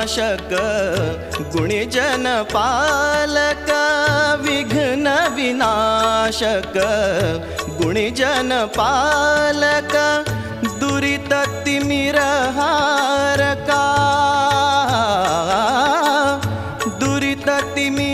नाशक गुणिजन पालक विघ्न विनाशक गुणिजन पालक दुरित तिमिरहारका दुरित तिमिरहारका